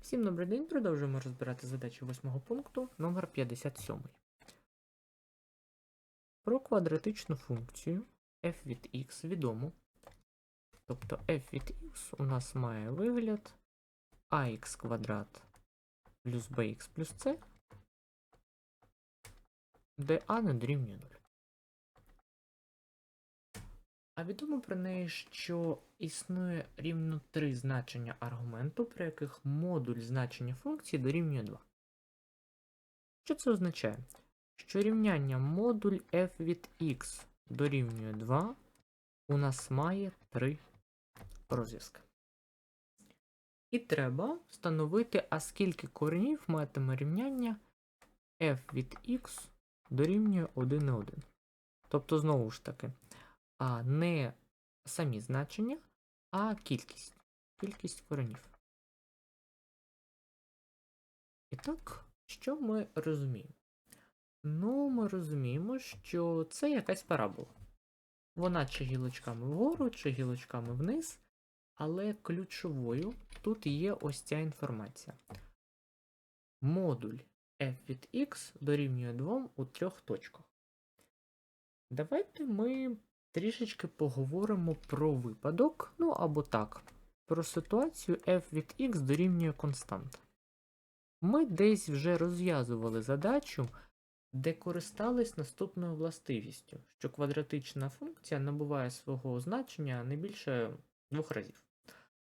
Всім добрий день, продовжуємо розбирати задачі восьмого пункту номер 57. Про квадратичну функцію f від x відомо. Тобто f від x у нас має вигляд ax квадрат плюс bx плюс c, де a не дорівнює 0. А відомо про неї, що існує рівно три значення аргументу, при яких модуль значення функції дорівнює 2. Що це означає? Що рівняння модуль f від x дорівнює 2 у нас має три розв'язки. І треба встановити, а скільки коренів матиме рівняння f від x дорівнює 1 і 1. Тобто, знову ж таки, а не самі значення, а кількість. Кількість коренів. І так, що ми розуміємо? Ну, ми розуміємо, що це якась парабола. Вона чи гілочками вгору, чи гілочками вниз, але ключовою тут є ось ця інформація. Модуль f від x дорівнює 2 у трьох точках. Давайте ми трішечки поговоримо про випадок, ну або так, про ситуацію f від x дорівнює константа. Ми десь вже розв'язували задачу, де користались наступною властивістю, що квадратична функція набуває свого значення не більше двох разів.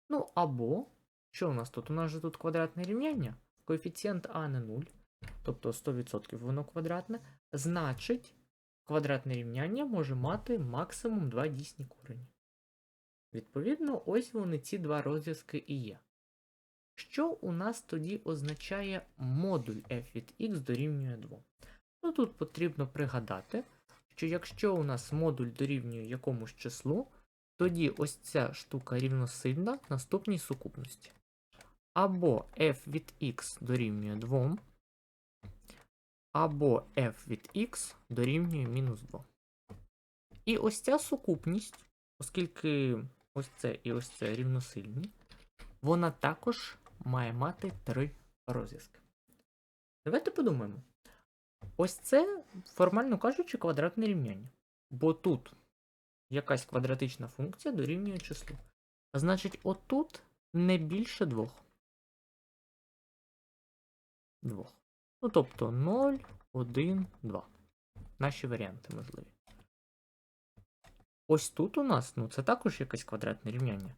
Ну або, що у нас тут? У нас же тут квадратне рівняння, коефіцієнт а не 0, тобто 100% воно квадратне, значить квадратне рівняння може мати максимум два дійсні корені. Відповідно, ось вони ці два розв'язки і є. Що у нас тоді означає модуль f від x дорівнює 2? Ну тут потрібно пригадати, що якщо у нас модуль дорівнює якомусь числу, тоді ось ця штука рівносильна наступній сукупності. Або f від x дорівнює 2, або f від x дорівнює мінус 2. І ось ця сукупність, оскільки ось це і ось це рівносильні, вона також має мати три розв'язки. Давайте подумаємо. Ось це, формально кажучи, квадратне рівняння. Бо тут якась квадратична функція дорівнює числу. Значить, отут не більше двох. Двох. Ну, тобто 0, 1, 2. Наші варіанти можливі. Ось тут у нас, ну, це також якесь квадратне рівняння.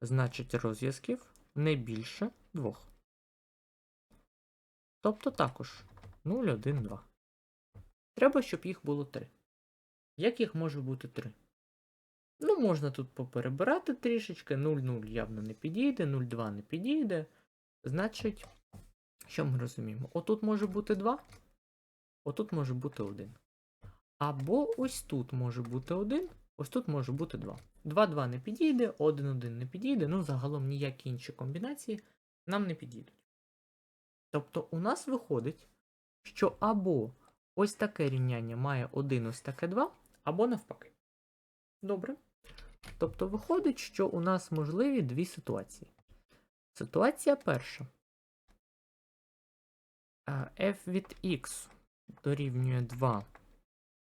Значить, розв'язків не більше двох. Тобто також 0, 1, 2. Треба, щоб їх було 3. Як їх може бути 3? Ну, можна тут поперебирати трішечки. 0, 0 явно не підійде, 0, 2 не підійде. Значить, що ми розуміємо? Отут може бути 2, отут може бути 1. Або ось тут може бути 1, ось тут може бути 2. 2, 2 не підійде, 1, 1 не підійде, ну загалом ніякі інші комбінації нам не підійдуть. Тобто у нас виходить, що або ось таке рівняння має 1, ось таке 2, або навпаки. Добре. Тобто виходить, що у нас можливі дві ситуації. Ситуація перша. F від x дорівнює 2.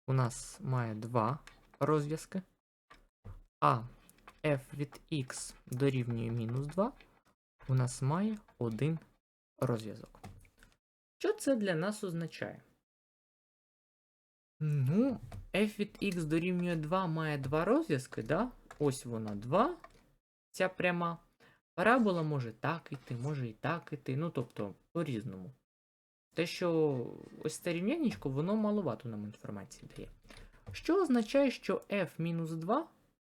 У нас має 2 розв'язки. А f від x дорівнює мінус 2. У нас має один розв'язок. Що це для нас означає? Ну, f від x дорівнює 2 має два розв'язки, да? Ось вона 2. Ця пряма. Парабола може так іти, може і так іти. Ну, тобто, по-різному. Те, що ось це рівняннячко, воно маловато нам інформації дає. Що означає, що f-2,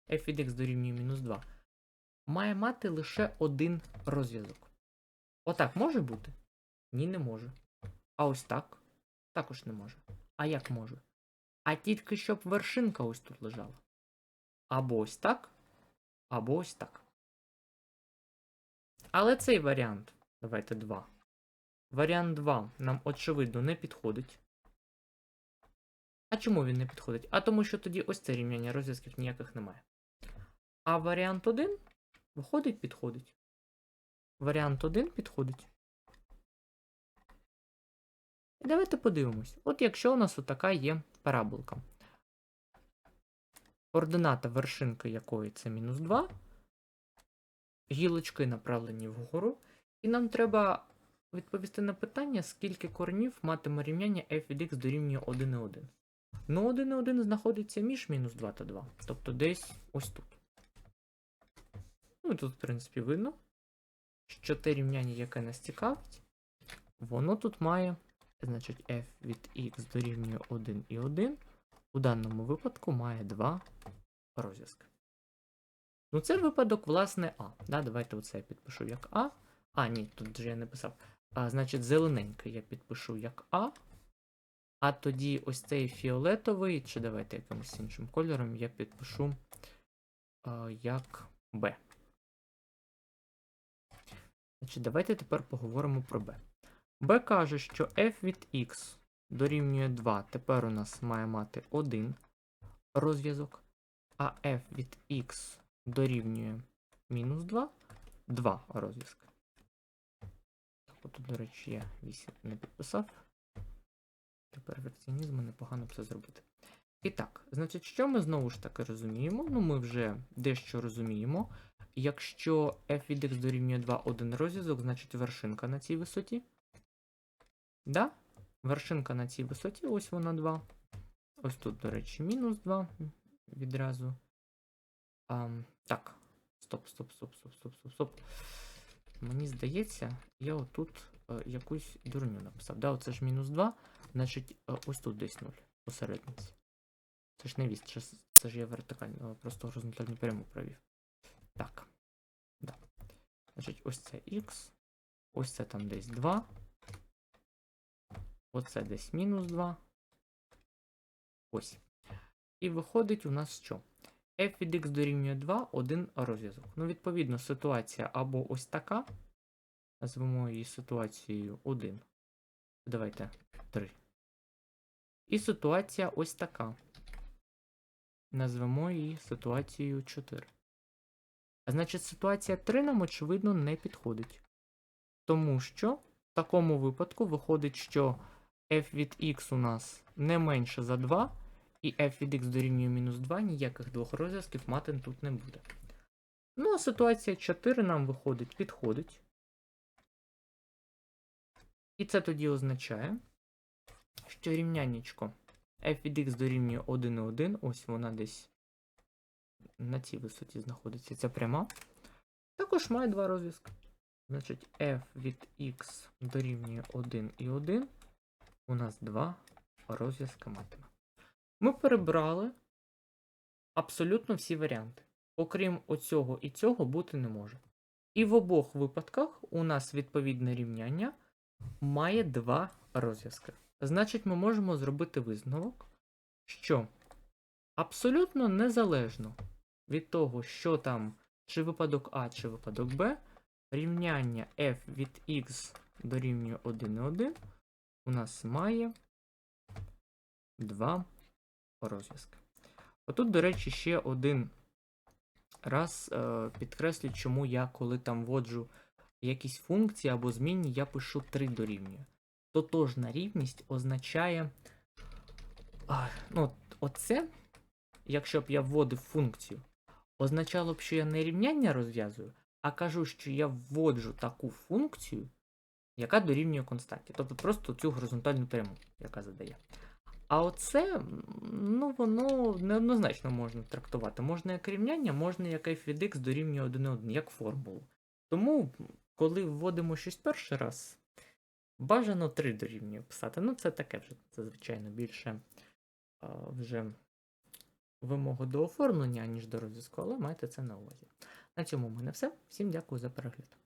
f від x дорівнює мінус 2, має мати лише один розв'язок. Отак може бути? Ні, не може. А ось так? Також не може. А як може? А тільки щоб вершинка ось тут лежала. Або ось так, або ось так. Але цей варіант, давайте 2. Варіант 2 нам, очевидно, не підходить. А чому він не підходить? А тому що тоді ось це рівняння розв'язків ніяких немає. А варіант 1 виходить, підходить. Варіант 1 підходить. І давайте подивимось. От якщо у нас отака є параболка, координата вершинки якої це мінус 2, гілочки направлені вгору, і нам треба відповісти на питання, скільки коренів матиме рівняння f від x дорівнює 1 і 1. Ну, 1 і 1 знаходиться між мінус 2 та 2, тобто десь ось тут. Ну і тут, в принципі, видно, що те рівняння, яке нас цікавить, воно тут має, значить, f від x дорівнює 1 і 1, у даному випадку має два розв'язки. Ну, це випадок, власне, А. Да, давайте оце я підпишу як А. А, ні, тут же я не писав. А, значить, зелененький я підпишу як А. А тоді ось цей фіолетовий, чи давайте якимось іншим кольором, я підпишу а, як Б. Значить, давайте тепер поговоримо про b. b каже, що f від x дорівнює 2. Тепер у нас має мати 1 розв'язок, а f від x дорівнює мінус 2 2 розв'язки. От, до речі, я 8 не підписав. Для перфекціонізму непогано це зробити. І так, значить, що ми знову ж таки розуміємо? Ну, ми вже дещо розуміємо. Якщо f від x дорівнює 2 один розв'язок, значить вершинка на цій висоті. Да? Вершинка на цій висоті, ось вона 2. Ось тут, до речі, мінус 2 відразу. А, так. Стоп, стоп, стоп, стоп, стоп, стоп, стоп. Мені здається, я отут е, якусь дурню написав. Да, оце ж мінус 2, значить, е, ось тут десь 0 посередниці. Це ж не віст, це, це ж я вертикально, просто горизонтальну пряму провів. Так. Да. Значить, ось це x. Ось це там десь 2. Оце десь мінус 2. Ось. І виходить у нас що? F від x дорівнює 2, один розв'язок. Ну, відповідно, ситуація або ось така. Назвемо її ситуацією 1. Давайте 3. І ситуація ось така. Назвемо її ситуацією 4. А значить, ситуація 3 нам, очевидно, не підходить. Тому що в такому випадку виходить, що f від x у нас не менше за 2, і f від x дорівнює мінус 2, ніяких двох розв'язків мати тут не буде. Ну, а ситуація 4 нам виходить, підходить. І це тоді означає, що рівняннячко f від x дорівнює 1 і 1, ось вона десь на цій висоті знаходиться ця пряма. Також має два розв'язки. Значить, f від x дорівнює 1 і 1. У нас два розв'язки матиме. Ми перебрали абсолютно всі варіанти. Окрім оцього і цього бути не може. І в обох випадках у нас відповідне рівняння має два розв'язки. Значить, ми можемо зробити висновок, що абсолютно незалежно від того, що там, чи випадок А, чи випадок Б, рівняння f від x дорівнює 1 і 1 у нас має два розв'язки. Отут, до речі, ще один раз е, підкреслю, чому я, коли там вводжу якісь функції або змінні, я пишу 3 дорівнює. Тотожна рівність означає. Ну, оце, якщо б я вводив функцію, означало б, що я не рівняння розв'язую, а кажу, що я вводжу таку функцію, яка дорівнює константі. Тобто просто цю горизонтальну пряму, яка задає. А оце, ну, воно неоднозначно можна трактувати. Можна як рівняння, можна як f від x дорівнює 1,1, як формулу. Тому, коли вводимо щось перший раз, бажано 3 дорівнює писати. Ну, це таке вже, це, звичайно, більше а, вже вимога до оформлення, ніж до розв'язку, але майте це на увазі. На цьому в мене все. Всім дякую за перегляд.